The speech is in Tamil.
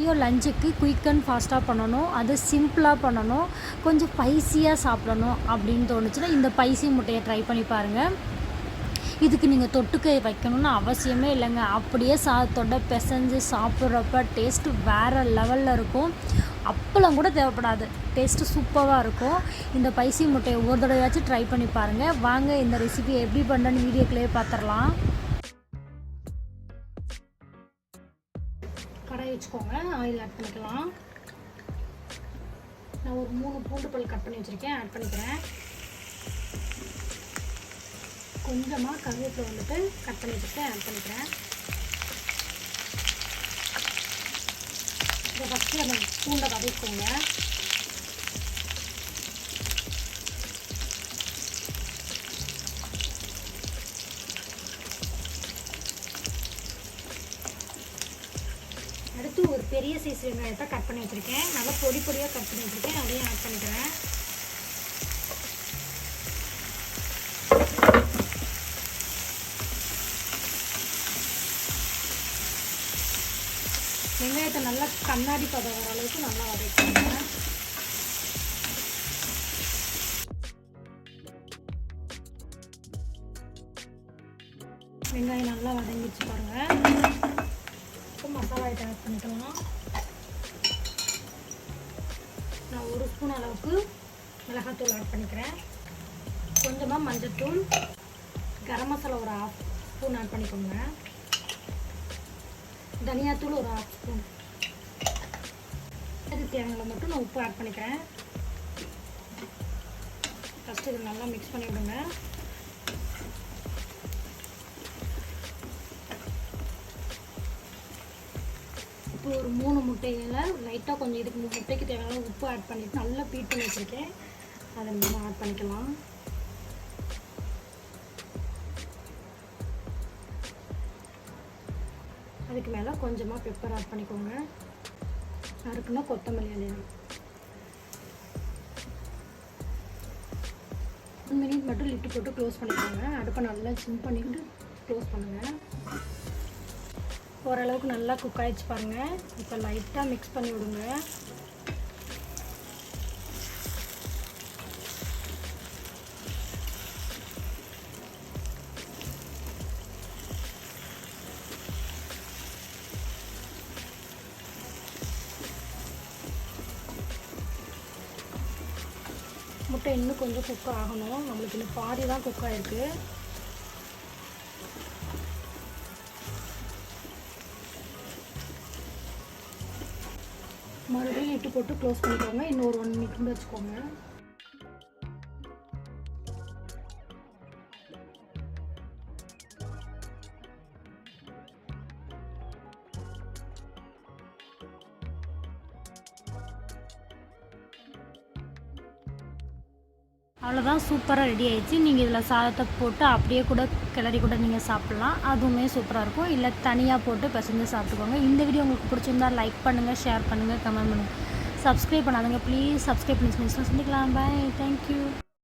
மதியம் லஞ்சுக்கு குயிக் அண்ட் ஃபாஸ்ட்டாக பண்ணணும். அது சிம்பிளாக பண்ணணும். கொஞ்சம் ஸ்பைசியாக சாப்பிடணும் அப்படின்னு தோணுச்சுன்னா இந்த பைசி முட்டையை ட்ரை பண்ணி பாருங்கள் இதுக்கு நீங்கள் தொட்டுக்க வைக்கணும்னு அவசியமே இல்லைங்க. அப்படியே சாதத்தோட பிசைஞ்சு சாப்பிட்றப்ப டேஸ்ட்டு வேறு லெவலில் இருக்கும். அப்பளம் கூட தேவைப்படாது. டேஸ்ட்டு சூப்பராக இருக்கும். இந்த பைசி முட்டையை ஒரு தடவையாச்சும் ட்ரை பண்ணி பாருங்கள் வாங்க இந்த ரெசிபி எப்படி பண்ணுறேன்னு வீடியோக்குள்ளேயே பார்த்துடலாம். கடாய் வச்சுக்கோங்க. ஆயில் ஆட் பண்ணிக்கலாம். நான் ஒரு மூணு பூண்டு பல் கட் பண்ணி வச்சுருக்கேன். ஆட் பண்ணிக்கிறேன். கொஞ்சமாக கருவேப்பிலை வந்துட்டு கட் பண்ணி வச்சுருக்கேன். ஆட் பண்ணிக்கிறேன். இதை ஃபஸ்ட்டு நம்ம பூண்டை வதக்கிக்கோங்க. பெரிய சைஸ் வெங்காயத்தை கட் பண்ணி வச்சுருக்கேன். நல்லா பொடி பொடியாக கட் பண்ணி வச்சுருக்கேன். அதையும் ஆட் பண்ணிக்கிறேன். வெங்காயத்தை நல்லா கண்ணாடி பதம் வர அளவுக்கு நல்லா வதக்கிக்கோங்க வெங்காயம் நல்லா வதங்கிச்சு பாருங்கள் இப்போ ஆட் பண்ணிக்கலாம். நான் ஒரு ஸ்பூன் அளவுக்கு மிளகாத்தூள் ஆட் பண்ணிக்கிறேன். கொஞ்சமாக மஞ்சத்தூள் கரம் மசாலா ஒரு ஆஃப் ஸ்பூன் ஆட் பண்ணிக்கோங்க. தனியாத்தூள் ஒரு ஆஃப் ஸ்பூன் அது தேவையான மட்டும் நான் உப்பு ஆட் பண்ணிக்கிறேன். ஃபஸ்ட்டு இது நல்லா மிக்ஸ் பண்ணி விடுங்க. ஒரு மூணு முட்டையில் லைட்டாக கொஞ்சம் இதுக்கு முட்டைக்கு தேவையான உப்பு ஆட் பண்ணிவிட்டு நல்லா பீட் பண்ணி வச்சுருக்கேன். அதை நம்ம ஆட் பண்ணிக்கலாம். அதுக்கு மேலே கொஞ்சமாக பெப்பர் ஆட் பண்ணிக்கோங்க. நறுக்குன்னா கொத்தமல்லி அலையணும் ஒன் மினிட் மட்டும் லிட்டு போட்டு க்ளோஸ் பண்ணிக்கோங்க. அடுப்பை நல்லா சிம் பண்ணிக்கிட்டு க்ளோஸ் பண்ணுங்கள் ஓரளவுக்கு நல்லா குக் ஆகிடுச்சு பாருங்கள் இப்போ லைட்டாக மிக்ஸ் பண்ணி விடுங்க. முட்டை இன்னும் கொஞ்சம் குக் ஆகணும். நம்மளுக்கு இன்னும் பாதி தான் குக் ஆகிருக்கு மறுபடியும் இட்டு போட்டு க்ளோஸ் பண்ணிக்கோங்க. இன்னும் ஒரு ஒன் மினிட் வச்சுக்கோங்க. அவ்வளோதான் சூப்பராக ரெடி ஆயிடுச்சு. நீங்கள் இதில் சாதத்தை போட்டு அப்படியே கூட கிளறி கூட நீங்கள் சாப்பிட்லாம். அதுவுமே சூப்பராக இருக்கும். இல்லை தனியாக போட்டு பிசைஞ்சு சாப்பிட்டுக்கோங்க. இந்த வீடியோ உங்களுக்கு பிடிச்சிருந்தா லைக் பண்ணுங்கள் ஷேர் பண்ணுங்கள் கமெண்ட் பண்ணுங்கள் சப்ஸ்கிரைப் பண்ணாதுங்க ப்ளீஸ் சப்ஸ்கிரைப் பண்ணி சந்திக்கலாம். Bye thank you